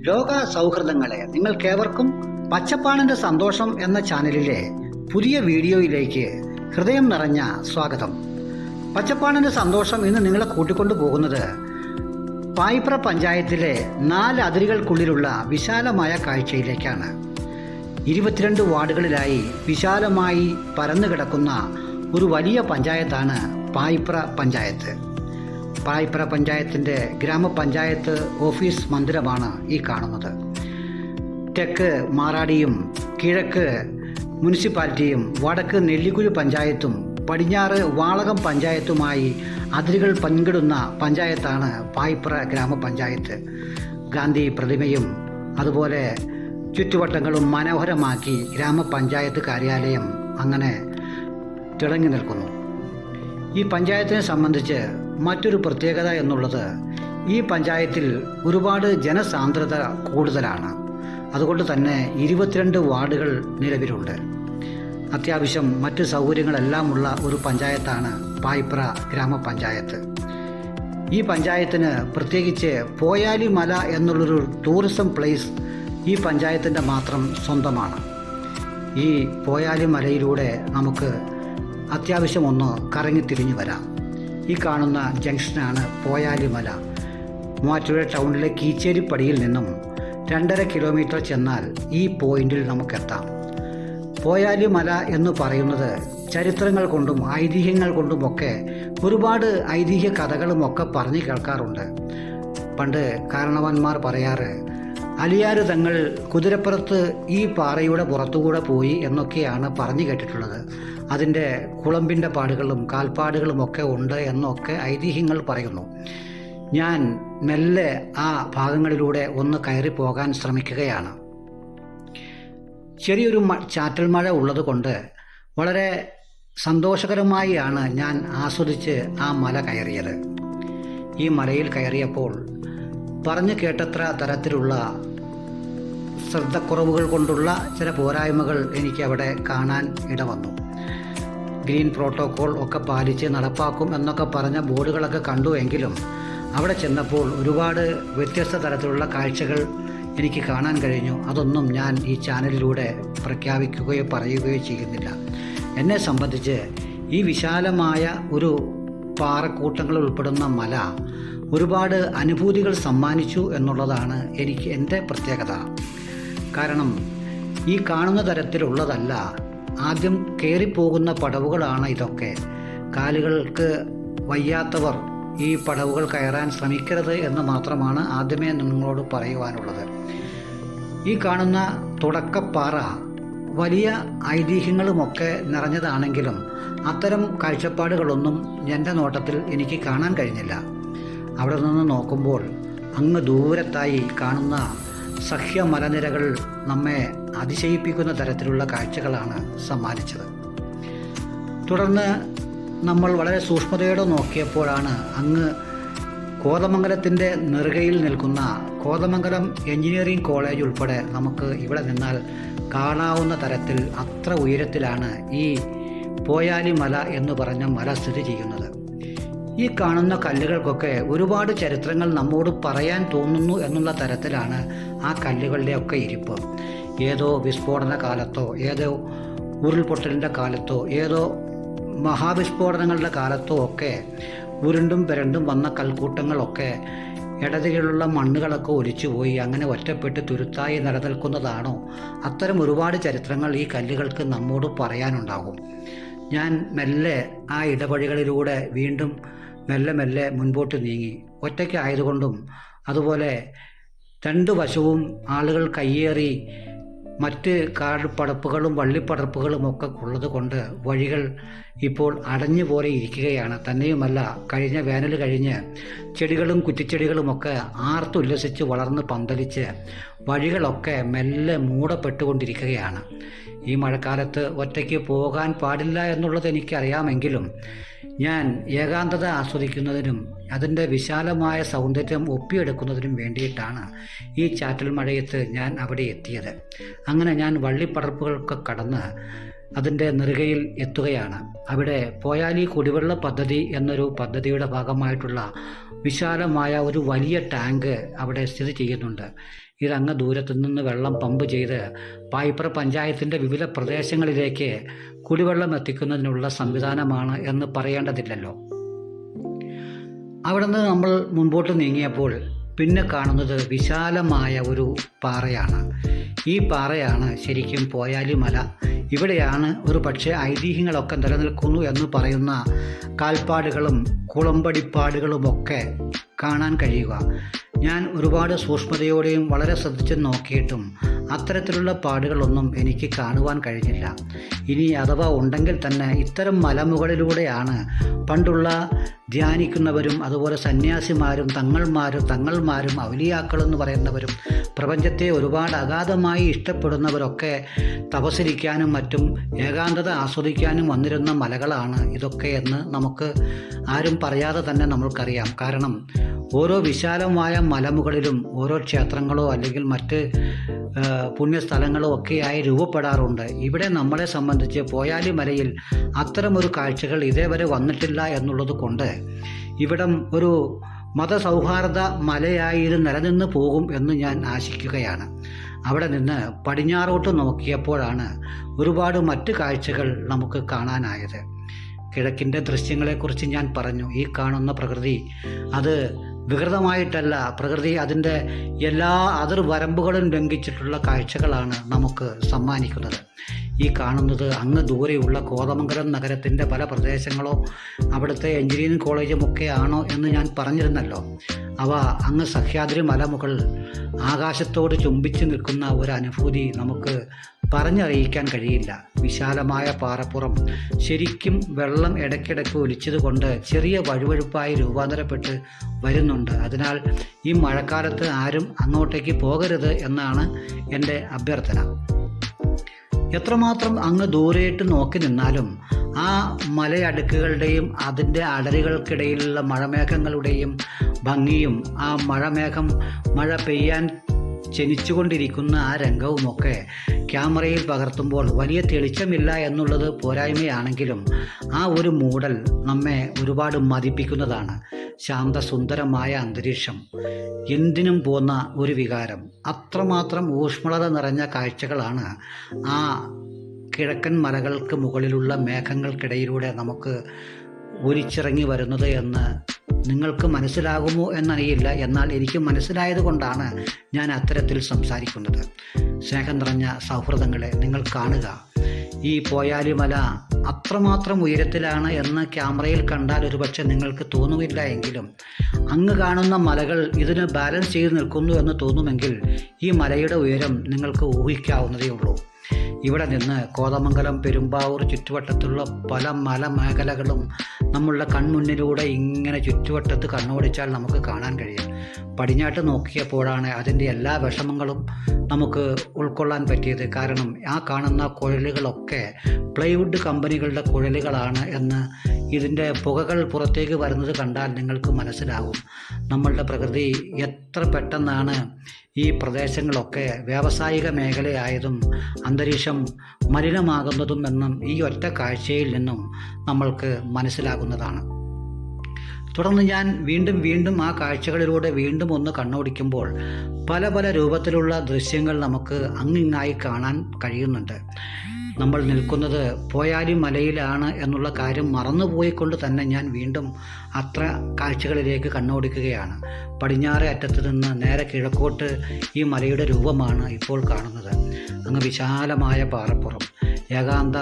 ലോക സൗഹൃദങ്ങളെ നിങ്ങൾക്കേവർക്കും പച്ചപ്പാണിന്റെ സന്തോഷം എന്ന ചാനലിലെ പുതിയ വീഡിയോയിലേക്ക് ഹൃദയം നിറഞ്ഞ സ്വാഗതം. പച്ചപ്പാണിന്റെ സന്തോഷം ഇന്ന് നിങ്ങളെ കൂട്ടിക്കൊണ്ടു പോകുന്നത് പായിപ്ര പഞ്ചായത്തിലെ നാല് അതിരുകൾക്കുള്ളിലുള്ള വിശാലമായ കാഴ്ചയിലേക്കാണ്. ഇരുപത്തിരണ്ട് വാർഡുകളിലായി വിശാലമായി പരന്നു കിടക്കുന്ന ഒരു വലിയ പഞ്ചായത്താണ് പായിപ്ര പഞ്ചായത്ത്. പായിപ്ര പഞ്ചായത്തിന്റെ ഗ്രാമപഞ്ചായത്ത് ഓഫീസ് മന്ദിരമാണ് ഈ കാണുന്നത്. തെക്ക് മാറാടിയും കിഴക്ക് മുനിസിപ്പാലിറ്റിയും വടക്ക് നെല്ലിക്കുഴി പഞ്ചായത്തും പടിഞ്ഞാറ് വാളകം പഞ്ചായത്തുമായി അതിരുകൾ പങ്കിടുന്ന പഞ്ചായത്താണ് പായിപ്ര ഗ്രാമപഞ്ചായത്ത്. ഗാന്ധി പ്രതിമയും അതുപോലെ ചുറ്റുവട്ടങ്ങളും മനോഹരമാക്കി ഗ്രാമപഞ്ചായത്ത് കാര്യാലയം അങ്ങനെ തിളങ്ങി നിൽക്കുന്നു. ഈ പഞ്ചായത്തിനെ സംബന്ധിച്ച് മറ്റൊരു പ്രത്യേകത എന്നുള്ളത് ഈ പഞ്ചായത്തിൽ ഒരുപാട് ജനസാന്ദ്രത കൂടുതലാണ്. അതുകൊണ്ട് തന്നെ ഇരുപത്തിരണ്ട് വാർഡുകൾ നിലവിലുണ്ട്. അത്യാവശ്യം മറ്റ് സൗകര്യങ്ങളെല്ലാം ഉള്ള ഒരു പഞ്ചായത്താണ് പായിപ്ര ഗ്രാമപഞ്ചായത്ത്. ഈ പഞ്ചായത്തിന് പ്രത്യേകിച്ച് പോയാലി മല എന്നുള്ളൊരു ടൂറിസം പ്ലേസ് ഈ പഞ്ചായത്തിന്റെ മാത്രം സ്വന്തമാണ്. ഈ പോയാലി മലയിലൂടെ നമുക്ക് അത്യാവശ്യം ഒന്ന് കറങ്ങി കറങ്ങിത്തിരിഞ്ഞു വരാം. ഈ കാണുന്ന ജംഗ്ഷനാണ് പോയാലിമല. മൂവാറ്റുപുഴ ടൗണിലെ കീച്ചേരിപ്പടിയിൽ നിന്നും രണ്ടര കിലോമീറ്റർ ചെന്നാൽ ഈ പോയിന്റിൽ നമുക്കെത്താം. പോയാലിമല എന്ന് പറയുന്നത് ചരിത്രങ്ങൾ കൊണ്ടും ഐതിഹ്യങ്ങൾ കൊണ്ടുമൊക്കെ ഒരുപാട് ഐതിഹ്യ കഥകളുമൊക്കെ പറഞ്ഞു കേൾക്കാറുണ്ട്. പണ്ട് കാരണവന്മാർ പറയാറ് അലിയാർ തങ്ങൾ കുതിരപ്പുറത്ത് ഈ പാറയുടെ പുറത്തുകൂടെ പോയി എന്നൊക്കെയാണ് പറഞ്ഞു കേട്ടിട്ടുള്ളത്. അതിന്റെ കുളമ്പിന്റെ പാടുകളും കാൽപ്പാടുകളും ഒക്കെ ഉണ്ട് എന്നൊക്കെ ഐതിഹ്യങ്ങൾ പറയുന്നു. ഞാൻ മെല്ലെ ആ ഭാഗങ്ങളിലൂടെ ഒന്ന് കയറി പോകാൻ ശ്രമിക്കുകയാണ്. ചെറിയൊരു ചാറ്റൽ മഴ ഉള്ളതുകൊണ്ട് വളരെ സന്തോഷകരമായാണ് ഞാൻ ആസ്വദിച്ച് ആ മല കയറിയത്. ഈ മലയിൽ കയറിയപ്പോൾ പറഞ്ഞു കേട്ടത്ര തരത്തിലുള്ള ശ്രദ്ധക്കുറവുകൾ കൊണ്ടുള്ള ചില പോരായ്മകൾ എനിക്ക് അവിടെ കാണാൻ ഇടവന്നു. ഗ്രീൻ പ്രോട്ടോകോൾ ഒക്കെ പാലിച്ച് നടപ്പാക്കും എന്നൊക്കെ പറഞ്ഞ ബോർഡുകളൊക്കെ കണ്ടു എങ്കിലും അവിടെ ചെന്നപ്പോൾ ഒരുപാട് വ്യത്യസ്ത തരത്തിലുള്ള കാഴ്ചകൾ എനിക്ക് കാണാൻ കഴിഞ്ഞു. അതൊന്നും ഞാൻ ഈ ചാനലിലൂടെ പ്രഖ്യാപിക്കുകയോ പറയുകയോ ചെയ്യുന്നില്ല. എന്നെ സംബന്ധിച്ച് ഈ വിശാലമായ ഒരു പാറക്കൂട്ടങ്ങൾ ഉൾപ്പെടുന്ന മല ഒരുപാട് അനുഭൂതികൾ സമ്മാനിച്ചു എന്നുള്ളതാണ് എനിക്ക് എന്റെ പ്രത്യേകത. കാരണം ഈ കാണുന്ന തരത്തിലുള്ളതല്ല ആദ്യം കയറിപ്പോകുന്ന പടവുകളാണ് ഇതൊക്കെ. കാലുകൾക്ക് വയ്യാത്തവർ ഈ പടവുകൾ കയറാൻ ശ്രമിക്കരുത് എന്ന് മാത്രമാണ് ആദ്യമേ നിങ്ങളോട് പറയുവാനുള്ളത്. ഈ കാണുന്ന തുടക്കപ്പാറ വലിയ ഐതിഹ്യങ്ങളുമൊക്കെ നിറഞ്ഞതാണെങ്കിലും അത്തരം കാഴ്ചപ്പാടുകളൊന്നും എന്റെ നോട്ടത്തിൽ എനിക്ക് കാണാൻ കഴിഞ്ഞില്ല. അവിടെ നിന്ന് നോക്കുമ്പോൾ അങ്ങ് ദൂരത്തായി കാണുന്ന സഹ്യ മലനിരകൾ നമ്മെ അതിശയിപ്പിക്കുന്ന തരത്തിലുള്ള കാഴ്ചകളാണ് സമ്മാനിച്ചത്. തുടർന്ന് നമ്മൾ വളരെ സൂക്ഷ്മതയോടെ നോക്കിയപ്പോഴാണ് അങ്ങ് കോതമംഗലത്തിന്റെ നെറുകയിൽ നിൽക്കുന്ന കോതമംഗലം എഞ്ചിനീയറിംഗ് കോളേജ് ഉൾപ്പെടെ നമുക്ക് ഇവിടെ നിന്നാൽ കാണാവുന്ന തരത്തിൽ അത്ര ഉയരത്തിലാണ് ഈ പോയാലി മല എന്ന് പറഞ്ഞ മല സ്ഥിതി ചെയ്യുന്നത്. ഈ കാണുന്ന കല്ലുകൾക്കൊക്കെ ഒരുപാട് ചരിത്രങ്ങൾ നമ്മോട് പറയാൻ തോന്നുന്നു എന്നുള്ള തരത്തിലാണ് ആ കല്ലുകളുടെ ഒക്കെ ഇരിപ്പ്. ഏതോ വിസ്ഫോടന കാലത്തോ ഏതോ ഉരുൾപൊട്ടലിന്റെ കാലത്തോ ഏതോ മഹാവിസ്ഫോടനങ്ങളുടെ കാലത്തോ ഒക്കെ ഉരുണ്ടും പെരണ്ടും വന്ന കൽക്കൂട്ടങ്ങളൊക്കെ ഇടതിലുള്ള മണ്ണുകളൊക്കെ ഒലിച്ചുപോയി അങ്ങനെ ഒറ്റപ്പെട്ട് തുരുത്തായി നിലനിൽക്കുന്നതാണോ? അത്തരം ഒരുപാട് ചരിത്രങ്ങൾ ഈ കല്ലുകൾക്ക് നമ്മോട് പറയാനുണ്ടാകും. ഞാൻ മെല്ലെ ആ ഇടവഴികളിലൂടെ വീണ്ടും മെല്ലെ മെല്ലെ മുൻപോട്ട് നീങ്ങി. ഒറ്റയ്ക്കായതുകൊണ്ടും അതുപോലെ രണ്ടു വശവും ആളുകൾ കയ്യേറി മറ്റ് കാടുപടപ്പുകളും വള്ളിപ്പടർപ്പുകളും ഒക്കെ ഉള്ളത് കൊണ്ട് വഴികൾ ഇപ്പോൾ അടഞ്ഞു പോലെ ഇരിക്കുകയാണ്. തന്നെയുമല്ല കഴിഞ്ഞ വേനൽ കഴിഞ്ഞ് ചെടികളും കുറ്റിച്ചെടികളുമൊക്കെ ആർത്തുല്ലസിച്ച് വളർന്ന് പന്തലിച്ച് വഴികളൊക്കെ മെല്ലെ മൂടപ്പെട്ടുകൊണ്ടിരിക്കുകയാണ്. ഈ മഴക്കാലത്ത് ഒറ്റയ്ക്ക് പോകാൻ പാടില്ല എന്നുള്ളത് എനിക്കറിയാമെങ്കിലും ഞാൻ ഏകാന്തത ആസ്വദിക്കുന്നതിനും അതിന്റെ വിശാലമായ സൗന്ദര്യം ഒപ്പിയെടുക്കുന്നതിനും വേണ്ടിയിട്ടാണ് ഈ ചാറ്റൽ മഴയത്ത് ഞാൻ അവിടെ എത്തിയത്. അങ്ങനെ ഞാൻ വള്ളിപ്പടർപ്പുകൾക്ക് കടന്ന് അതിന്റെ നെറുകയിൽ എത്തുകയാണ്. അവിടെ പോയാലി കുടിവെള്ള പദ്ധതി എന്നൊരു പദ്ധതിയുടെ ഭാഗമായിട്ടുള്ള വിശാലമായ ഒരു വലിയ ടാങ്ക് അവിടെ സ്ഥിതി ചെയ്യുന്നുണ്ട്. ഇതങ്ങ് ദൂരത്തു നിന്ന് വെള്ളം പമ്പ് ചെയ്ത് പായിപ്പറ പഞ്ചായത്തിന്റെ വിവിധ പ്രദേശങ്ങളിലേക്ക് കുടിവെള്ളം എത്തിക്കുന്നതിനുള്ള സംവിധാനമാണ് എന്ന് പറയേണ്ടതില്ലല്ലോ. അവിടെ നിന്ന് നമ്മൾ മുൻപോട്ട് നീങ്ങിയപ്പോൾ പിന്നെ കാണുന്നത് വിശാലമായ ഒരു പാറയാണ്. ഈ പാറയാണ് ശരിക്കും പോയാലി മല. ഇവിടെയാണ് ഒരു പക്ഷേ ഐതിഹ്യങ്ങളൊക്കെ നിലനിൽക്കുന്നു എന്ന് പറയുന്ന കാൽപ്പാടുകളും കുളമ്പടിപ്പാടുകളുമൊക്കെ കാണാൻ കഴിയുക. ഞാൻ ഒരുപാട് സൂക്ഷ്മതയോടെയും വളരെ ശ്രദ്ധിച്ചു നോക്കിയിട്ടും അത്തരത്തിലുള്ള പാടുകളൊന്നും എനിക്ക് കാണുവാൻ കഴിഞ്ഞില്ല. ഇനി അഥവാ ഉണ്ടെങ്കിൽ തന്നെ ഇത്തരം മലമുകളിലൂടെയാണ് പണ്ടുള്ള ധ്യാനിക്കുന്നവരും അതുപോലെ സന്യാസിമാരും തങ്ങൾമാരും തങ്ങൾമാരും അവലിയാക്കളെന്ന് പറയുന്നവരും പ്രപഞ്ചത്തെ ഒരുപാട് അഗാധമായി ഇഷ്ടപ്പെടുന്നവരൊക്കെ തപസരിക്കാനും മറ്റും ഏകാന്തത ആസ്വദിക്കാനും വന്നിരുന്ന മലകളാണ് ഇതൊക്കെ എന്ന് നമുക്ക് ആരും പറയാതെ തന്നെ നമ്മൾക്കറിയാം. കാരണം ഓരോ വിശാലമായ മലമുകളിലും ഓരോ ക്ഷേത്രങ്ങളോ അല്ലെങ്കിൽ മറ്റ് പുണ്യസ്ഥലങ്ങളോ ഒക്കെയായി രൂപപ്പെടാറുണ്ട്. ഇവിടെ നമ്മളെ സംബന്ധിച്ച് പോയാലി മലയിൽ അത്തരമൊരു കാഴ്ചകൾ ഇതേവരെ വന്നിട്ടില്ല എന്നുള്ളത് കൊണ്ട് ഇവിടം ഒരു മതസൗഹാർദ്ദ മലയായി ഇത് നിലനിന്ന് പോകും എന്ന് ഞാൻ ആശിക്കുകയാണ്. അവിടെ നിന്ന് പടിഞ്ഞാറോട്ട് നോക്കിയപ്പോഴാണ് ഒരുപാട് മറ്റ് കാഴ്ചകൾ നമുക്ക് കാണാനായത്. കിഴക്കിന്റെ ദൃശ്യങ്ങളെക്കുറിച്ച് ഞാൻ പറഞ്ഞു. ഈ കാണുന്ന പ്രകൃതി അത് വികൃതമായിട്ടല്ല. പ്രകൃതി അതിന്റെ എല്ലാ അതിർ വരമ്പുകളും ലംഘിച്ചിട്ടുള്ള കാഴ്ചകളാണ് നമുക്ക് സമ്മാനിക്കുന്നത്. ഈ കാണുന്നത് അങ്ങ് ദൂരെയുള്ള കോതമംഗലം നഗരത്തിന്റെ പല പ്രദേശങ്ങളോ അവിടുത്തെ എഞ്ചിനീയറിംഗ് കോളേജും ഒക്കെ ആണോ എന്ന് ഞാൻ പറഞ്ഞിരുന്നല്ലോ. അവ അങ്ങ് സഹ്യാദ്രി മലമുകൾ ആകാശത്തോട് ചുംബിച്ചു നിൽക്കുന്ന ഒരു അനുഭൂതി നമുക്ക് പറഞ്ഞറിയിക്കാൻ കഴിയില്ല. വിശാലമായ പാറപ്പുറം ശരിക്കും വെള്ളം ഇടയ്ക്കിടയ്ക്ക് ഒലിച്ചതുകൊണ്ട് ചെറിയ വഴുവഴുപ്പായി രൂപാന്തരപ്പെട്ട് വരുന്നുണ്ട്. അതിനാൽ ഈ മഴക്കാലത്ത് ആരും അങ്ങോട്ടേക്ക് പോകരുത് എന്നാണ് എന്റെ അഭ്യർത്ഥന. എത്രമാത്രം അങ്ങ് ദൂരെയിട്ട് നോക്കി നിന്നാലും ആ മലയടുക്കുകളുടെയും അതിന്റെ അടരുകൾക്കിടയിലുള്ള മഴമേഘങ്ങളുടെയും ഭംഗിയും ആ മഴമേഘം മഴ പെയ്യാൻ ജനിച്ചുകൊണ്ടിരിക്കുന്ന ആ രംഗവുമൊക്കെ ക്യാമറയിൽ പകർത്തുമ്പോൾ വലിയ തെളിച്ചമില്ല എന്നുള്ളത് പോരായ്മയാണെങ്കിലും ആ ഒരു മൂടൽ നമ്മെ ഒരുപാട് മതിപ്പിക്കുന്നതാണ്. ശാന്തസുന്ദരമായ അന്തരീക്ഷം. എന്തിനും പോന്ന ഒരു വികാരം. അത്രമാത്രം ഊഷ്മളത നിറഞ്ഞ കാഴ്ചകളാണ് ആ കിഴക്കൻ മലകൾക്ക് മുകളിലുള്ള മേഘങ്ങൾക്കിടയിലൂടെ നമുക്ക് ഒലിച്ചിറങ്ങി വരുന്നത് എന്ന് നിങ്ങൾക്ക് മനസ്സിലാകുമോ എന്നറിയില്ല. എന്നാൽ എനിക്ക് മനസ്സിലായത് കൊണ്ടാണ് ഞാൻ അത്തരത്തിൽ സംസാരിക്കുന്നത്. സ്നേഹം നിറഞ്ഞ സൗഹൃദങ്ങളെ നിങ്ങൾ കാണുക. ഈ പോയാലി മല അത്രമാത്രം ഉയരത്തിലാണ് എന്ന് ക്യാമറയിൽ കണ്ടാൽ ഒരുപക്ഷെ നിങ്ങൾക്ക് തോന്നുമില്ല എങ്കിലും അങ്ങ് കാണുന്ന മലകൾ ഇതിന് ബാലൻസ് ചെയ്ത് നിൽക്കുന്നു എന്ന് തോന്നുമെങ്കിൽ ഈ മലയുടെ ഉയരം നിങ്ങൾക്ക് ഊഹിക്കാവുന്നതേ ഉള്ളൂ ഇവിടെ നിന്ന് കോതമംഗലം പെരുമ്പാവൂർ ചുറ്റുവട്ടത്തുള്ള പല മലമേഖലകളും നമ്മളുടെ കൺമുന്നിലൂടെ ഇങ്ങനെ ചുറ്റുവട്ടത്ത് കണ്ണോടിച്ചാൽ നമുക്ക് കാണാൻ കഴിയും. പടിഞ്ഞാട്ട് നോക്കിയപ്പോഴാണ് അതിന്റെ എല്ലാ വിഷമങ്ങളും നമുക്ക് ഉൾക്കൊള്ളാൻ പറ്റിയത്. കാരണം ആ കാണുന്ന കുഴലുകളൊക്കെ പ്ലൈവുഡ് കമ്പനികളുടെ കുഴലുകളാണ് എന്ന് ഇതിന്റെ പുകകൾ പുറത്തേക്ക് വരുന്നത് കണ്ടാൽ നിങ്ങൾക്ക് മനസ്സിലാകും. നമ്മളുടെ പ്രകൃതി എത്ര പെട്ടെന്നാണ് ഈ പ്രദേശങ്ങളൊക്കെ വ്യാവസായിക മേഖലയായതും അന്തരീക്ഷം മലിനമാകുന്നതും എന്നും ഈ ഒറ്റ കാഴ്ചയിൽ നിന്നും നമ്മൾക്ക് മനസ്സിലാകുന്നതാണ്. തുടർന്ന് ഞാൻ വീണ്ടും വീണ്ടും ആ കാഴ്ചകളിലൂടെ വീണ്ടും ഒന്ന് കണ്ണോടിക്കുമ്പോൾ പല പല രൂപത്തിലുള്ള ദൃശ്യങ്ങൾ നമുക്ക് അങ്ങിങ്ങായി കാണാൻ കഴിയുന്നുണ്ട്. നമ്മൾ നിൽക്കുന്നത് പോയാലി മലയിലാണ് എന്നുള്ള കാര്യം മറന്നുപോയിക്കൊണ്ട് തന്നെ ഞാൻ വീണ്ടും അത്ര കാഴ്ചകളിലേക്ക് കണ്ണോടിക്കുകയാണ്. പടിഞ്ഞാറേ അറ്റത്ത് നിന്ന് നേരെ കിഴക്കോട്ട് ഈ മലയുടെ രൂപമാണ് ഇപ്പോൾ കാണുന്നത്. അങ്ങ് വിശാലമായ പാറപ്പുറം ഏകാന്ത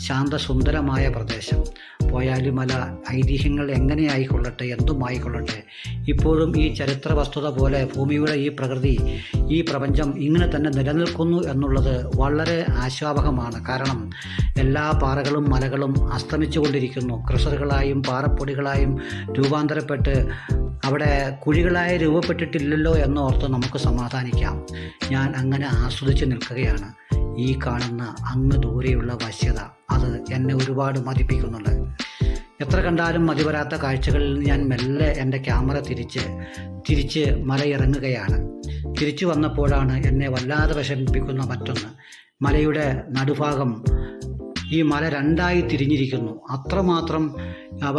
ശാന്തസുന്ദരമായ പ്രദേശം. പോയാലി മല ഐതിഹ്യങ്ങൾ എങ്ങനെയായിക്കൊള്ളട്ടെ എന്തുമായിക്കൊള്ളട്ടെ ഇപ്പോഴും ഈ ചരിത്ര വസ്തുത പോലെ ഭൂമിയുടെ ഈ പ്രകൃതി ഈ പ്രപഞ്ചം ഇങ്ങനെ തന്നെ നിലനിൽക്കുന്നു എന്നുള്ളത് വളരെ ആശ്വാപകമാണ് കാരണം എല്ലാ പാറകളും മലകളും അസ്തമിച്ചുകൊണ്ടിരിക്കുന്നു. ക്രിസറുകളായും പാറപ്പൊടികളായും രൂപാന്തരപ്പെട്ട് അവിടെ കുഴികളായി രൂപപ്പെട്ടിട്ടില്ലല്ലോ എന്നോർത്ത് നമുക്ക് സമാധാനിക്കാം. ഞാൻ അങ്ങനെ ആസ്വദിച്ച് നിൽക്കുകയാണ്. ഈ കാണുന്ന അങ്ങ് ദൂരെയുള്ള വശ്യത അത് എന്നെ ഒരുപാട് മതിപ്പിക്കുന്നുണ്ട്. എത്ര കണ്ടാലും മതി വരാത്ത കാഴ്ചകളിൽ ഞാൻ മെല്ലെ എന്റെ ക്യാമറ തിരിച്ച് തിരിച്ച് മലയിറങ്ങുകയാണ്. തിരിച്ചു വന്നപ്പോഴാണ് എന്നെ വല്ലാതെ വിഷമിപ്പിക്കുന്ന മറ്റൊന്ന്. മലയുടെ നടുഭാഗം ഈ മല രണ്ടായി തിരിഞ്ഞിരിക്കുന്നു. അത്രമാത്രം അവ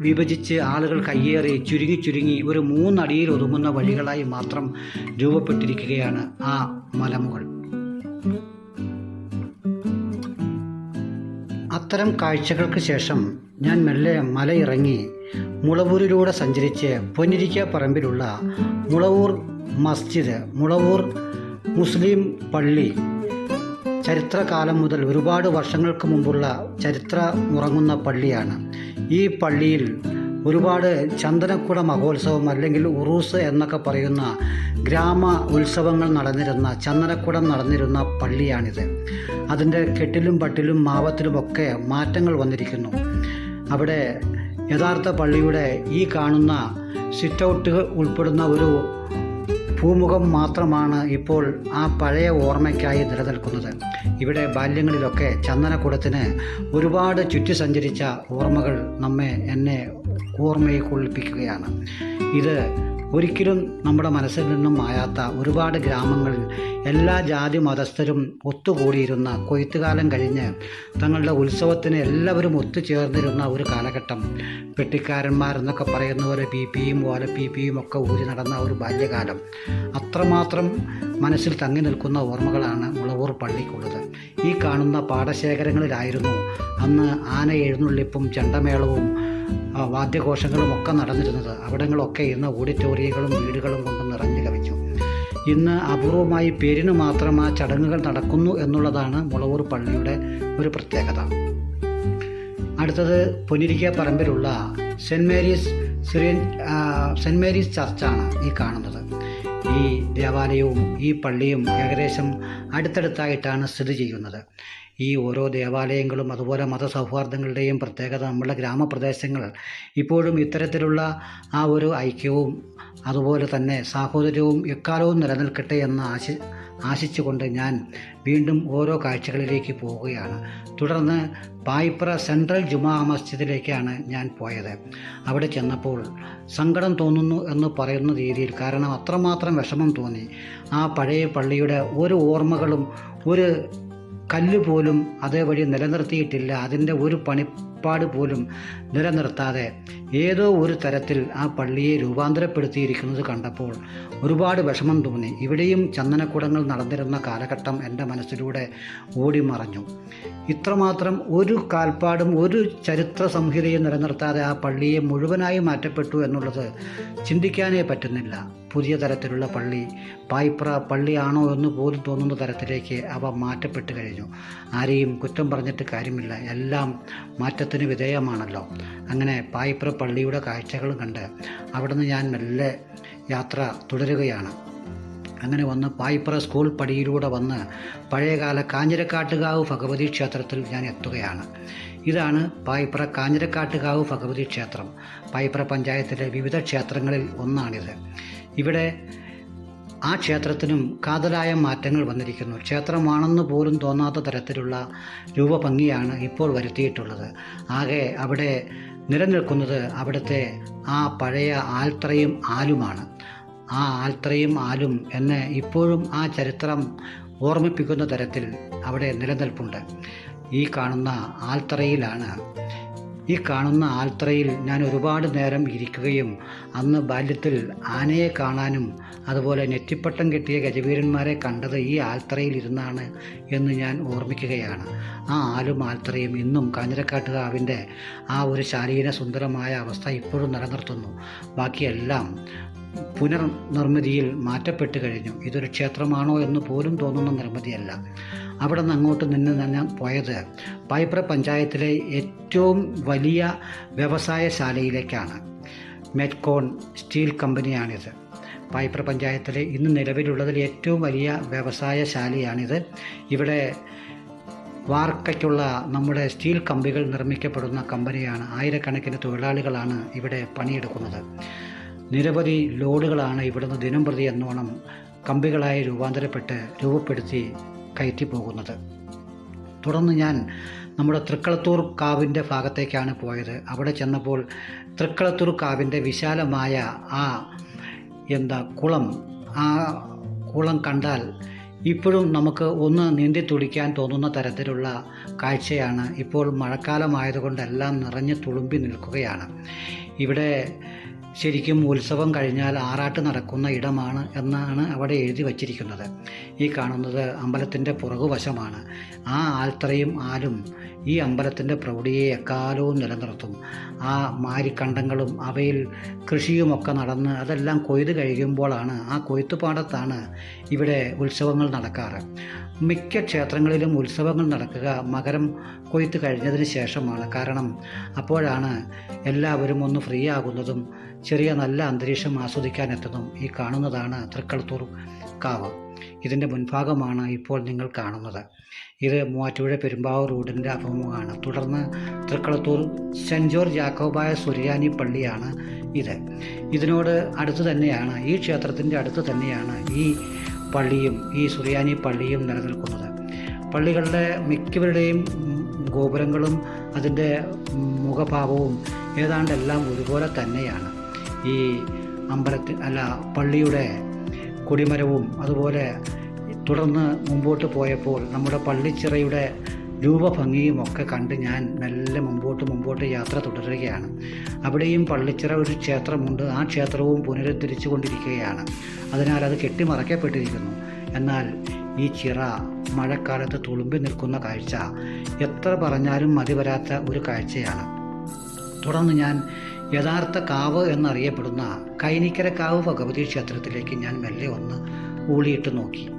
വിഭജിച്ച് ആളുകൾ കയ്യേറി ചുരുങ്ങി ചുരുങ്ങി ഒരു മൂന്നടിയിൽ ഒതുങ്ങുന്ന വഴികളായി മാത്രം രൂപപ്പെട്ടിരിക്കുകയാണ് ആ മലമുകൾ. അത്തരം കാഴ്ചകൾക്ക് ശേഷം ഞാൻ മെല്ലെ മലയിറങ്ങി മുളവൂരിലൂടെ സഞ്ചരിച്ച് പൊന്നിരിക്ക പറമ്പിലുള്ള മുളവൂർ മസ്ജിദ് മുളവൂർ മുസ്ലിം പള്ളി. ചരിത്രകാലം മുതൽ ഒരുപാട് വർഷങ്ങൾക്ക് മുമ്പുള്ള ചരിത്ര മുറങ്ങുന്ന പള്ളിയാണ്. ഈ പള്ളിയിൽ ഒരുപാട് ചന്ദനക്കുട മഹോത്സവം അല്ലെങ്കിൽ ഉറൂസ് എന്നൊക്കെ പറയുന്ന ഗ്രാമ ഉത്സവങ്ങൾ നടന്നിരുന്ന ചന്ദനക്കുടം നടന്നിരുന്ന പള്ളിയാണിത്. അതിന്റെ കെട്ടിലും പട്ടിലും മാവത്തിലുമൊക്കെ മാറ്റങ്ങൾ വന്നിരിക്കുന്നു. അവിടെ യഥാർത്ഥ പള്ളിയുടെ ഈ കാണുന്ന സിറ്റ് ഔട്ട് ഉൾപ്പെടുന്ന ഒരു ഭൂമുഖം മാത്രമാണ് ഇപ്പോൾ ആ പഴയ ഓർമ്മയ്ക്കായി നിലനിൽക്കുന്നത്. ഇവിടെ ബാല്യങ്ങളിലൊക്കെ ചന്ദനക്കുടത്തിന് ഒരുപാട് ചുറ്റി സഞ്ചരിച്ച ഓർമ്മകൾ നമ്മെ എന്നെ ഓർമ്മയെ കൊള്ളിപ്പിക്കുകയാണ്. ഇത് ഒരിക്കലും നമ്മുടെ മനസ്സിൽ നിന്നും മായാത്ത ഒരുപാട് ഗ്രാമങ്ങളിൽ എല്ലാ ജാതി മതസ്ഥരും ഒത്തുകൂടിയിരുന്ന കൊയ്ത്തുകാലം കഴിഞ്ഞ് തങ്ങളുടെ ഉത്സവത്തിന് എല്ലാവരും ഒത്തുചേർന്നിരുന്ന ഒരു കാലഘട്ടം. പെട്ടിക്കാരന്മാരെന്നൊക്കെ പറയുന്ന പോലെ പി പിയും ഓല പി പിയും ഒക്കെ ഊരി നടന്ന ഒരു ബാല്യകാലം. അത്രമാത്രം മനസ്സിൽ തങ്ങി നിൽക്കുന്ന ഓർമ്മകളാണ് മുളവൂർ പള്ളിക്കുള്ളത്. ഈ കാണുന്ന പാടശേഖരങ്ങളിലായിരുന്നു അന്ന് ആന എഴുന്നള്ളിപ്പും ചെണ്ടമേളവും വാദ്യഘോഷങ്ങളും ഒക്കെ നടന്നിരുന്നത്. അവിടങ്ങളൊക്കെ ഇന്ന് ഓഡിറ്റോറിയങ്ങളും വീടുകളും കൊണ്ട് നിറഞ്ഞു കവിച്ചു ഇന്ന് അപൂർവമായി പേരിന് മാത്രം ആ ചടങ്ങുകൾ നടക്കുന്നു എന്നുള്ളതാണ് മുളവൂർ പള്ളിയുടെ ഒരു പ്രത്യേകത. അടുത്തത് പൊന്നിരിക്ക പറമ്പിലുള്ള saint Mary's Syrian saint Mary's ചർച്ചാണ് ഈ കാണുന്നത്. ഈ ദേവാലയവും ഈ പള്ളിയും ഏകദേശം അടുത്തടുത്തായിട്ടാണ് സ്ഥിതി ചെയ്യുന്നത്. ഈ ഓരോ ദേവാലയങ്ങളും അതുപോലെ മതസൗഹാർദ്ദങ്ങളുടെയും പ്രത്യേകത നമ്മുടെ ഗ്രാമപ്രദേശങ്ങൾ ഇപ്പോഴും ഇത്തരത്തിലുള്ള ആ ഒരു ഐക്യവും അതുപോലെ തന്നെ സാഹോദര്യവും എക്കാലവും നിലനിൽക്കട്ടെ എന്ന് ആശി ആശിച്ചുകൊണ്ട് ഞാൻ വീണ്ടും ഓരോ കാഴ്ചകളിലേക്ക് പോവുകയാണ്. തുടർന്ന് പായിപ്ര സെൻട്രൽ ജുമാ മസ്ജിദിലേക്കാണ് ഞാൻ പോയത്. അവിടെ ചെന്നപ്പോൾ സങ്കടം തോന്നുന്നു എന്ന് പറയുന്ന രീതിയിൽ കാരണം അത്രമാത്രം വിഷമം തോന്നി. ആ പഴയ പള്ളിയുടെ ഒരു ഓർമ്മകളും ഒരു കല്ല് പോലും അതേവഴി നിലനിർത്തിയിട്ടില്ല. അതിന്റെ ഒരു പണിപ്പാട് പോലും നിലനിർത്താതെ ഏതോ ഒരു തരത്തിൽ ആ പള്ളിയെ രൂപാന്തരപ്പെടുത്തിയിരിക്കുന്നത് കണ്ടപ്പോൾ ഒരുപാട് വിഷമം തോന്നി. ഇവിടെയും ചന്ദനക്കുടങ്ങൾ നടന്നിരുന്ന കാലഘട്ടം എന്റെ മനസ്സിലൂടെ ഓടിമറഞ്ഞു ഇത്രമാത്രം ഒരു കാൽപ്പാടും ഒരു ചരിത്ര സംഹിതയും നിലനിർത്താതെ ആ പള്ളിയെ മുഴുവനായി മാറ്റപ്പെട്ടു എന്നുള്ളത് ചിന്തിക്കാനേ പറ്റുന്നില്ല. പുതിയ തരത്തിലുള്ള പള്ളി പായ്പ്ര പള്ളിയാണോ എന്ന് പോലും തോന്നുന്ന തരത്തിലേക്ക് അവ മാറ്റപ്പെട്ട് കഴിഞ്ഞു. ആരെയും കുറ്റം പറഞ്ഞിട്ട് കാര്യമില്ല. എല്ലാം മാറ്റത്തിന് വിധേയമാണല്ലോ. അങ്ങനെ പായിപ്ര പള്ളിയുടെ കാഴ്ചകൾ കണ്ട് അവിടുന്ന് ഞാൻ മെല്ലെ യാത്ര തുടരുകയാണ്. അങ്ങനെ വന്ന് പായിപ്ര സ്കൂൾ പടിയിലൂടെ വന്ന് പഴയകാല കാഞ്ഞിരക്കാട്ടുകാവ് ഭഗവതി ക്ഷേത്രത്തിൽ ഞാൻ എത്തുകയാണ്. ഇതാണ് പായിപ്ര കാഞ്ഞിരക്കാട്ടുകാവ് ഭഗവതി ക്ഷേത്രം. പായിപ്ര പഞ്ചായത്തിലെ വിവിധ ക്ഷേത്രങ്ങളിൽ ഒന്നാണിത്. ഇവിടെ ആ ക്ഷേത്രത്തിനും കാതലായ മാറ്റങ്ങൾ വന്നിരിക്കുന്നു. ക്ഷേത്രമാണെന്ന് പോലും തോന്നാത്ത തരത്തിലുള്ള രൂപഭംഗിയാണ് ഇപ്പോൾ വരുത്തിയിട്ടുള്ളത്. ആകെ അവിടെ നിലനിൽക്കുന്നത് അവിടുത്തെ ആ പഴയ ആൽത്രയും ആലുമാണ്. ആ ആൽത്രയും ആലും എന്ന് ഇപ്പോഴും ആ ചരിത്രം ഓർമ്മിപ്പിക്കുന്ന തരത്തിൽ അവിടെ നിലനിൽപ്പുണ്ട്. ഈ കാണുന്ന ആൽത്തറയിലാണ് ഈ കാണുന്ന ആൽത്രയിൽ ഞാൻ ഒരുപാട് നേരം ഇരിക്കുകയും അന്ന് ബാല്യത്തിൽ ആനയെ കാണാനും അതുപോലെ നെറ്റിപ്പട്ടം കെട്ടിയ ഗജവീരന്മാരെ കണ്ടത് ഈ ആൽത്രയിൽ ഇരുന്നാണ് എന്ന് ഞാൻ ഓർമ്മിക്കുകയാണ്. ആ ആലും ആൽത്രയും ഇന്നും കാഞ്ഞിരക്കാട്ടുകാവിന്റെ ആ ഒരു ശാലീന സുന്ദരമായ അവസ്ഥ ഇപ്പോഴും നിലനിർത്തുന്നു. ബാക്കിയെല്ലാം പുനർനിർമ്മിതിയിൽ മാറ്റപ്പെട്ടു കഴിഞ്ഞു. ഇതൊരു ക്ഷേത്രമാണോ എന്ന് പോലും തോന്നുന്ന നിർമ്മിതിയല്ല. അവിടെ നിന്ന് അങ്ങോട്ട് നിന്ന് ഞാൻ പോയത്. പൈപ്ര പഞ്ചായത്തിലെ ഏറ്റവും വലിയ വ്യവസായശാലയിലേക്കാണ്. മെറ്റ്കോൺ സ്റ്റീൽ കമ്പനിയാണിത്. പൈപ്ര പഞ്ചായത്തിലെ ഇന്ന് നിലവിലുള്ളതിൽ ഏറ്റവും വലിയ വ്യവസായശാലയാണിത്. ഇവിടെ വാർക്കയ്ക്കുള്ള നമ്മുടെ സ്റ്റീൽ കമ്പികൾ നിർമ്മിക്കപ്പെടുന്ന കമ്പനിയാണ്. ആയിരക്കണക്കിന് തൊഴിലാളികളാണ് ഇവിടെ പണിയെടുക്കുന്നത്. നിരവധി ലോഡുകളാണ് ഇവിടുന്ന് ദിനം പ്രതി എന്നോണം കമ്പികളായി രൂപാന്തരപ്പെട്ട് രൂപപ്പെടുത്തി കയറ്റി പോകുന്നത് തുടർന്ന് ഞാൻ നമ്മുടെ തൃക്കളത്തൂർ കാവിന്റെ ഭാഗത്തേക്കാണ് പോയത്. അവിടെ ചെന്നപ്പോൾ തൃക്കളത്തൂർ കാവിന്റെ വിശാലമായ ആ എന്താ കുളം ആ കുളം കണ്ടാൽ ഇപ്പോഴും നമുക്ക് ഒന്ന് നീന്തി തുടിക്കാൻ തോന്നുന്ന തരത്തിലുള്ള കാഴ്ചയാണ്. ഇപ്പോൾ മഴക്കാലമായതുകൊണ്ട് എല്ലാം നിറഞ്ഞ് തുളുമ്പി നിൽക്കുകയാണ്. ഇവിടെ ശരിക്കും ഉത്സവം കഴിഞ്ഞാൽ ആറാട്ട് നടക്കുന്ന ഇടമാണ് എന്നാണ് അവിടെ എഴുതി വച്ചിരിക്കുന്നത്. ഈ കാണുന്നത് അമ്പലത്തിന്റെ പുറകുവശമാണ്. ആ ആൽത്തറയും ആലും ഈ അമ്പലത്തിന്റെ പ്രൗഢിയെ എക്കാലവും നിലനിർത്തും. ആ മാരിക്കണ്ടങ്ങളും അവയിൽ കൃഷിയുമൊക്കെ നടന്ന് അതെല്ലാം കൊയ്ത് കഴിയുമ്പോഴാണ് ആ കൊയ്ത്തുപാടത്താണ് ഇവിടെ ഉത്സവങ്ങൾ നടക്കാറ്. മിക്ക ക്ഷേത്രങ്ങളിലും ഉത്സവങ്ങൾ നടക്കുക മകരം കൊയ്ത്ത് കഴിഞ്ഞതിന് ശേഷമാണ്. കാരണം അപ്പോഴാണ് എല്ലാവരും ഒന്ന് ഫ്രീ ആകുന്നതും ചെറിയ നല്ല അന്തരീക്ഷം ആസ്വദിക്കാൻ എത്തുന്നതും ഈ കാണുന്നതാണ് തൃക്കളത്തൂർ കാവ്. ഇതിന്റെ മുൻഭാഗമാണ് ഇപ്പോൾ നിങ്ങൾ കാണുന്നത്. ഇത് മൂവാറ്റുപുഴ പെരുമ്പാവൂർ റോഡിന്റെ അഭിമുഖമാണ്. തുടർന്ന് തൃക്കളത്തൂർ സെന്റ് ജോർജ് ജാക്കോബായ സുരിയാനി പള്ളിയാണ് ഇത്. ഇതിനോട് അടുത്ത് തന്നെയാണ് ഈ ക്ഷേത്രത്തിന്റെ അടുത്ത് തന്നെയാണ് ഈ പള്ളിയും ഈ സുറിയാനി പള്ളിയും നിലനിൽക്കുന്നത്. പള്ളികളുടെ മിക്കവരുടെയും ഗോപുരങ്ങളും അതിന്റെ മുഖഭാവവും ഏതാണ്ടെല്ലാം ഒരുപോലെ തന്നെയാണ്. ഈ അമ്പലത്തിൽ അല്ല പള്ളിയുടെ കൊടിമരവും അതുപോലെ തുടർന്ന് മുമ്പോട്ട് പോയപ്പോൾ നമ്മുടെ പള്ളിച്ചിറയുടെ രൂപഭംഗിയും ഒക്കെ കണ്ട് ഞാൻ മെല്ലെ മുമ്പോട്ട് മുമ്പോട്ട് യാത്ര തുടരുകയാണ്. അവിടെയും പള്ളിച്ചിറ ഒരു ക്ഷേത്രമുണ്ട്. ആ ക്ഷേത്രവും പുനരുദ്ധരിച്ചു കൊണ്ടിരിക്കുകയാണ് അതിനാൽ അത് കെട്ടിമറക്കപ്പെട്ടിരിക്കുന്നു എന്നാൽ ഈ ചിറ മഴക്കാലത്ത് തുളുമ്പി നിൽക്കുന്ന കാഴ്ച എത്ര പറഞ്ഞാലും മതി വരാത്ത ഒരു കാഴ്ചയാണ്. തുടർന്ന് ഞാൻ യഥാർത്ഥ കാവ് എന്നറിയപ്പെടുന്ന കൈനിക്കര കാവ് ഭഗവതി ക്ഷേത്രത്തിലേക്ക് ഞാൻ മെല്ലെ ഒന്ന് ഊളിയിട്ട് നോക്കി.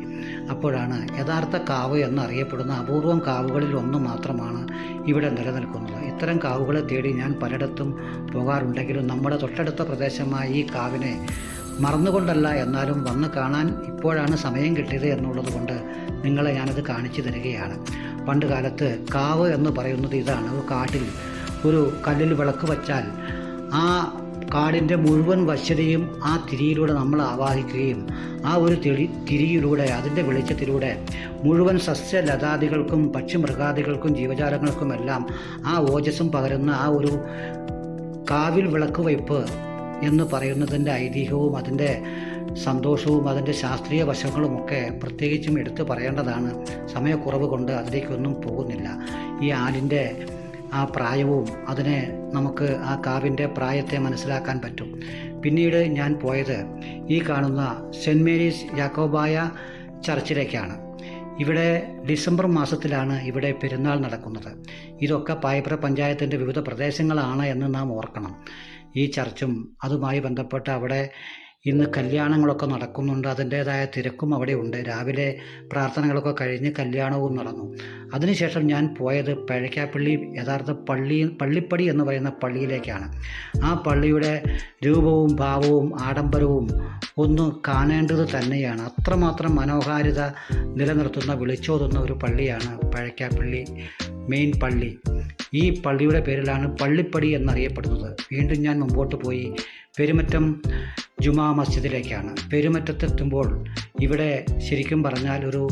അപ്പോഴാണ് യഥാർത്ഥ കാവ് എന്നറിയപ്പെടുന്ന അപൂർവം കാവുകളിൽ ഒന്ന് മാത്രമാണ് ഇവിടെ നിലനിൽക്കുന്നത്. ഇത്തരം കാവുകളെ തേടി ഞാൻ പലയിടത്തും പോകാറുണ്ടെങ്കിലും നമ്മുടെ തൊട്ടടുത്ത പ്രദേശമായ ഈ കാവിനെ മറന്നുകൊണ്ടല്ല എന്നാലും വന്ന് കാണാൻ ഇപ്പോഴാണ് സമയം കിട്ടിയത് എന്നുള്ളത് കൊണ്ട് നിങ്ങളെ ഞാനത് കാണിച്ചു തരികയാണ്. പണ്ട് കാലത്ത് കാവ് എന്ന് പറയുന്നത് ഇതാണ്. ഒരു കാട്ടിൽ ഒരു കല്ലിൽ വിളക്ക് വച്ചാൽ ആ കാടിന്റെ മുഴുവൻ വശ്യതയും ആ തിരിയിലൂടെ നമ്മൾ ആവാഹിക്കുകയും ആ ഒരു തിരി തിരിയിലൂടെ അതിന്റെ വെളിച്ചത്തിലൂടെ മുഴുവൻ സസ്യലതാദികൾക്കും പക്ഷിമൃഗാദികൾക്കും ജീവജാലങ്ങൾക്കുമെല്ലാം ആ ഓജസ്സും പകരുന്ന ആ ഒരു കാവിൽ വിളക്ക് വയ്പ് എന്ന് പറയുന്നതിന്റെ ഐതിഹ്യവും അതിന്റെ സന്തോഷവും അതിന്റെ ശാസ്ത്രീയ വശങ്ങളുമൊക്കെ പ്രത്യേകിച്ചും എടുത്തു പറയേണ്ടതാണ്. സമയക്കുറവ് കൊണ്ട് അതിലേക്കൊന്നും പോകുന്നില്ല. ഈ ആലിന്റെ ആ പ്രായവും അതിനെ നമുക്ക് ആ കാവിന്റെ പ്രായത്തെ മനസ്സിലാക്കാൻ പറ്റും. പിന്നീട് ഞാൻ പോയത് ഈ കാണുന്ന സെന്റ് മേരീസ് യാക്കോബായ ചർച്ചിലേക്കാണ്. ഇവിടെ ഡിസംബർ മാസത്തിലാണ് ഇവിടെ പെരുന്നാൾ നടക്കുന്നത്. ഇതൊക്കെ പായപ്ര പഞ്ചായത്തിന്റെ വിവിധ പ്രദേശങ്ങളാണ് എന്ന് നാം ഓർക്കണം. ഈ ചർച്ചും അതുമായി ബന്ധപ്പെട്ട് അവിടെ ഇന്ന് കല്യാണങ്ങളൊക്കെ നടക്കുന്നുണ്ട്. അതിന്റേതായ തിരക്കും അവിടെ ഉണ്ട്. രാവിലെ പ്രാർത്ഥനകളൊക്കെ കഴിഞ്ഞ് കല്യാണവും നടന്നു. അതിനുശേഷം ഞാൻ പോയത് പഴയ്ക്കാപ്പള്ളി യഥാർത്ഥ പള്ളി പള്ളിപ്പടി എന്ന് പറയുന്ന പള്ളിയിലേക്കാണ്. ആ പള്ളിയുടെ രൂപവും ഭാവവും ആഡംബരവും ഒന്ന് കാണേണ്ടത് തന്നെയാണ്. അത്രമാത്രം മനോഹാരിത നിലനിർത്തുന്ന വിളിച്ചോതുന്ന ഒരു പള്ളിയാണ് പഴയ്ക്കാപ്പള്ളി മെയിൻ പള്ളി. ഈ പള്ളിയുടെ പേരിലാണ് പള്ളിപ്പടി എന്നറിയപ്പെടുന്നത്. വീണ്ടും ഞാൻ മുമ്പോട്ട് പോയി. പെരുമറ്റം ജുമാ മസ്ജിദിലേക്കാണ്. പെരുമറ്റത്തെത്തുമ്പോൾ ഇവിടെ ശരിക്കും പറഞ്ഞാൽ ഒരു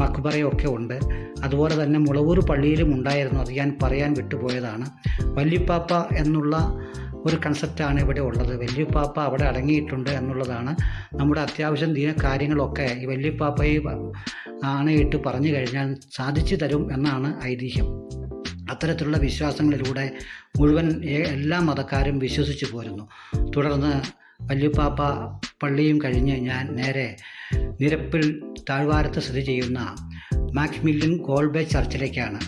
മക്ബറയൊക്കെ ഉണ്ട്. അതുപോലെ തന്നെ മുളവൂർ പള്ളിയിലും ഉണ്ടായിരുന്നു. അത് ഞാൻ പറയാൻ വിട്ടുപോയതാണ്. വല്യപ്പാപ്പ എന്നുള്ള ഒരു കൺസെപ്റ്റാണ് ഇവിടെ ഉള്ളത്. വല്യപ്പാപ്പ അവിടെ അടങ്ങിയിട്ടുണ്ട് എന്നുള്ളതാണ് നമ്മുടെ അത്യാവശ്യം ദീന കാര്യങ്ങളൊക്കെ ഈ വല്യപ്പാപ്പയെ ആണയിട്ട് പറഞ്ഞു കഴിഞ്ഞാൽ സാധിച്ചു തരും എന്നാണ് ഐതിഹ്യം. അത്തരത്തിലുള്ള വിശ്വാസങ്ങളിലൂടെ മുഴുവൻ എല്ലാ മതക്കാരും വിശ്വസിച്ചു പോരുന്നു. തുടർന്ന് വല്യപ്പാപ്പ പള്ളിയും കഴിഞ്ഞ് ഞാൻ നേരെ നിരപ്പിൽ താഴ്വാരത്ത് സ്ഥിതി ചെയ്യുന്ന മാക്സ്മില്യൻ ഗോൾബെ ചർച്ചിലേക്കാണ്.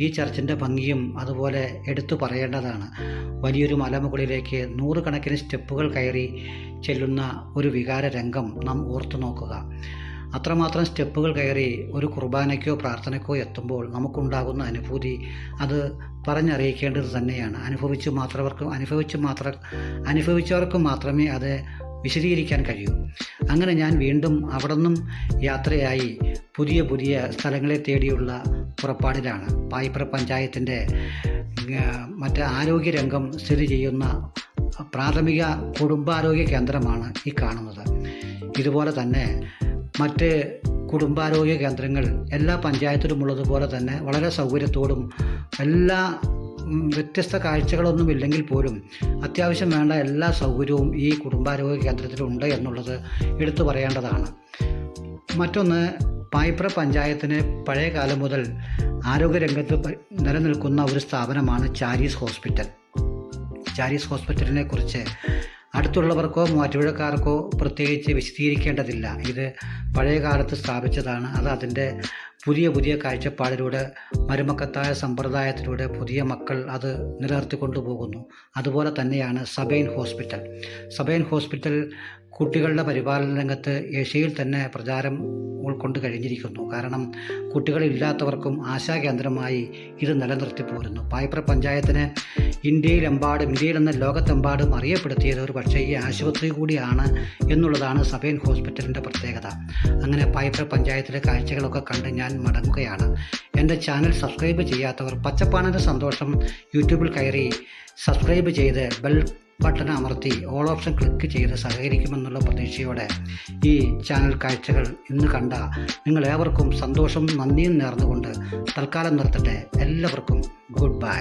ഈ ചർച്ചിന്റെ ഭംഗിയും അതുപോലെ എടുത്തു പറയേണ്ടതാണ്. വലിയൊരു മലമുകളിലേക്ക് നൂറുകണക്കിന് സ്റ്റെപ്പുകൾ കയറി ചെല്ലുന്ന ഒരു വികാര രംഗം നാം ഓർത്തു നോക്കുക അത്രമാത്രം സ്റ്റെപ്പുകൾ കയറി ഒരു കുർബാനയ്ക്കോ പ്രാർത്ഥനയ്ക്കോ എത്തുമ്പോൾ നമുക്കുണ്ടാകുന്ന അനുഭൂതി അത് പറഞ്ഞറിയിക്കേണ്ടത് തന്നെയാണ്. അനുഭവിച്ച് മാത്രവർക്കും അനുഭവിച്ചു മാത്ര അനുഭവിച്ചവർക്ക് മാത്രമേ അത് വിശദീകരിക്കാൻ കഴിയൂ. അങ്ങനെ ഞാൻ വീണ്ടും അവിടെ നിന്നും യാത്രയായി പുതിയ പുതിയ സ്ഥലങ്ങളെ തേടിയുള്ള പുറപ്പാടിലാണ്. പായിപ്ര പഞ്ചായത്തിന്റെ മറ്റ് ആരോഗ്യരംഗം സ്ഥിതി ചെയ്യുന്ന പ്രാഥമിക കുടുംബാരോഗ്യ കേന്ദ്രമാണ് ഈ കാണുന്നത്. ഇതുപോലെ തന്നെ മറ്റ് കുടുംബാരോഗ്യ കേന്ദ്രങ്ങൾ എല്ലാ പഞ്ചായത്തിലും ഉള്ളതുപോലെ തന്നെ വളരെ സൗകര്യത്തോടും എല്ലാ വ്യത്യസ്ത കാഴ്ചകളൊന്നും ഇല്ലെങ്കിൽ പോലും അത്യാവശ്യം വേണ്ട എല്ലാ സൗകര്യവും ഈ കുടുംബാരോഗ്യ കേന്ദ്രത്തിലുണ്ട് എന്നുള്ളത് എടുത്തു പറയേണ്ടതാണ്. മറ്റൊന്ന് പായിപ്ര പഞ്ചായത്തിന് പഴയ കാലം മുതൽ ആരോഗ്യരംഗത്ത് നിലനിൽക്കുന്ന ഒരു സ്ഥാപനമാണ് ചാരീസ് ഹോസ്പിറ്റൽ. ചാരീസ് ഹോസ്പിറ്റലിനെ കുറിച്ച് അടുത്തുള്ളവർക്കോ മാറ്റുപുഴക്കാർക്കോ പ്രത്യേകിച്ച് വിശദീകരിക്കേണ്ടതില്ല. ഇത് പഴയ കാലത്ത് സ്ഥാപിച്ചതാണ്. അത് അതിന്റെ പുതിയ പുതിയ കാഴ്ചപ്പാടിലൂടെ മരുമക്കത്തായ സമ്പ്രദായത്തിലൂടെ പുതിയ മക്കൾ അത് നിലനിർത്തിക്കൊണ്ടു പോകുന്നു അതുപോലെ തന്നെയാണ് സബൈൻ ഹോസ്പിറ്റൽ. സബൈൻ ഹോസ്പിറ്റൽ കുട്ടികളുടെ പരിപാലന രംഗത്ത് ഏഷ്യയിൽ തന്നെ പ്രചാരം ഉൾക്കൊണ്ട് കഴിഞ്ഞിരിക്കുന്നു. കാരണം കുട്ടികളില്ലാത്തവർക്കും ആശാകേന്ദ്രമായി ഇത് നിലനിർത്തി പോരുന്നു. പായ്പ്ര പഞ്ചായത്തിന് ഇന്ത്യയിലെമ്പാടും ഇന്ത്യയിൽ നിന്ന് ലോകത്തെമ്പാടും അറിയപ്പെടുത്തിയത് ഒരു പക്ഷേ ഈ ആശുപത്രി കൂടിയാണ് എന്നുള്ളതാണ് സബേൻ ഹോസ്പിറ്റലിന്റെ പ്രത്യേകത. അങ്ങനെ പായ്പ്ര പഞ്ചായത്തിലെ കാഴ്ചകളൊക്കെ കണ്ട് ഞാൻ മടങ്ങുകയാണ്. എന്റെ ചാനൽ സബ്സ്ക്രൈബ് ചെയ്യാത്തവർ പച്ചപ്പാണന്റെ സന്തോഷം യൂട്യൂബിൽ കയറി സബ്സ്ക്രൈബ് ചെയ്ത് ബെൽ ബട്ടൺ അമർത്തി ഓൾ ഓപ്ഷൻ ക്ലിക്ക് ചെയ്ത് സഹകരിക്കുമെന്നുള്ള പ്രതീക്ഷയോടെ ഈ ചാനൽ കാഴ്ചകൾ ഇന്ന് കണ്ട നിങ്ങൾ ഏവർക്കും സന്തോഷം നന്ദിയും നേർന്നുകൊണ്ട് തൽക്കാലം നിർത്തട്ടെ. എല്ലാവർക്കും ഗുഡ് ബൈ.